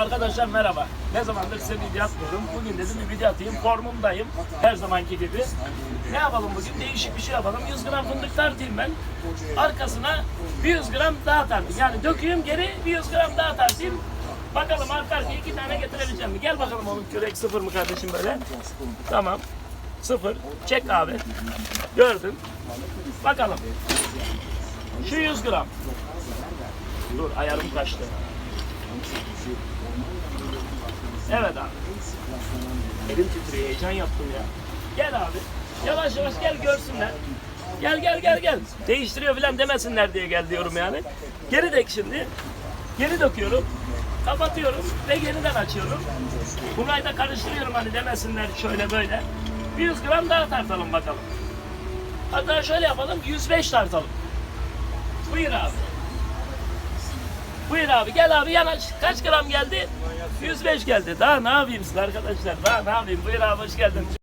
Arkadaşlar merhaba. Ne zamandır size video atmıyorum. Bugün dedim bir video atayım. Formumdayım. Her zamanki gibi. Ne yapalım bugün? Değişik bir şey yapalım. 100 gram fındık tartayım ben. Arkasına 100 gram daha tartayım. Yani döküyorum geri 100 gram daha tartayım. Bakalım arka arkaya iki tane getirebileceğim mi? Gel bakalım oğlum kürek sıfır mı kardeşim böyle? Tamam. Sıfır. Çek abi. Gördün. Bakalım. Şu 100 gram. Dur ayarım kaçtı. Evet abi. Elim titriyor, heyecan yaptım ya. Gel abi. Yavaş yavaş gel görsünler. Gel gel gel gel. Değiştiriyor filan demesinler diye gel diyorum yani. Geri dök şimdi. Geri döküyorum. Kapatıyorum ve yeniden açıyorum. Burayı da karıştırıyorum hani demesinler şöyle böyle. 100 gram daha tartalım bakalım. Hatta şöyle yapalım 105 tartalım. Buyur abi. Buyur abi gel abi yanaş. Kaç gram geldi? 105 geldi. Daha ne yapayım siz arkadaşlar? Daha ne yapayım? Buyur abi hoş geldin.